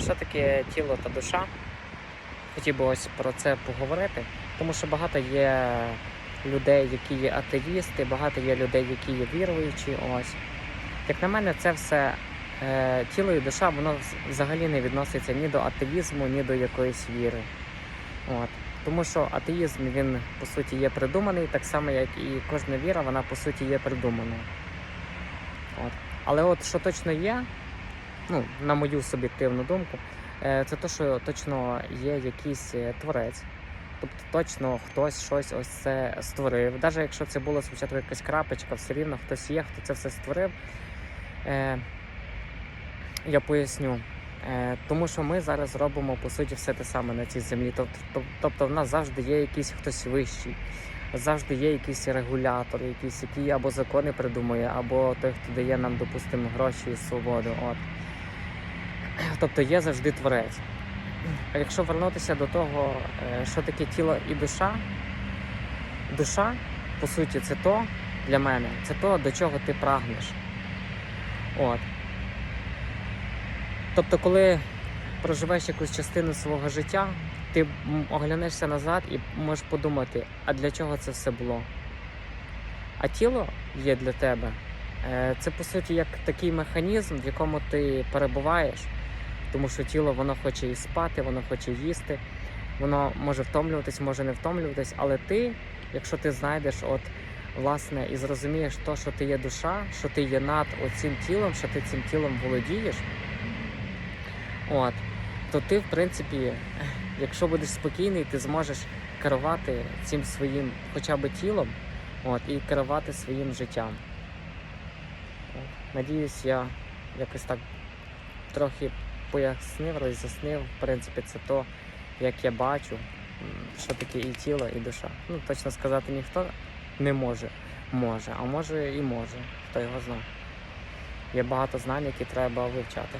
Що таке тіло та душа? Хотів би ось про це поговорити, тому що багато є людей, які є атеїсти, багато є людей, які є віруючі. Ось. Як на мене, це все е, тіло і душа, воно взагалі не відноситься ні до атеїзму, ні до якоїсь віри. От. Тому що атеїзм він по суті є придуманий, так само як і кожна віра, вона по суті є придуманою. От. Але от що точно є, ну, на мою суб'єктивну думку, е, це те, що точно є якийсь е, творець. Тобто точно хтось щось ось це створив. Навіть якщо це була спочатку якась крапочка, все рівно хтось є, хто це все створив. Е, я поясню. Е, тому що ми зараз робимо по суті все те саме на цій землі. Тобто, тобто в нас завжди є якийсь хтось вищий, завжди є якийсь регулятор, якийсь, який або закони придумує, або той, хто дає нам, допустимо, гроші і свободу. От. Тобто є завжди творець. А якщо вернутися до того, е, що таке тіло і душа, душа, по суті, це то для мене, це то, до чого ти прагнеш. От. Тобто, коли проживеш якусь частину свого життя, ти оглянешся назад і можеш подумати, а для чого це все було? А тіло є для тебе. Е, Це по суті як такий механізм, в якому ти перебуваєш, тому що тіло воно хоче і спати, воно хоче їсти, воно може втомлюватись, може не втомлюватись, але ти, якщо ти знайдеш, от власне, і зрозумієш то, що ти є душа, що ти є над оцим тілом, що ти цим тілом володієш, от, то ти, в принципі, якщо будеш спокійний, ти зможеш керувати цим своїм хоча б тілом, от, і керувати своїм життям. Надіюсь, я якось так трохи пояснив, роз'яснив. В принципі, це то, як я бачу, що таке і тіло, і душа. Ну, точно сказати ніхто не може. Може, а може і може, хто його знає. Є багато знань, які треба вивчати.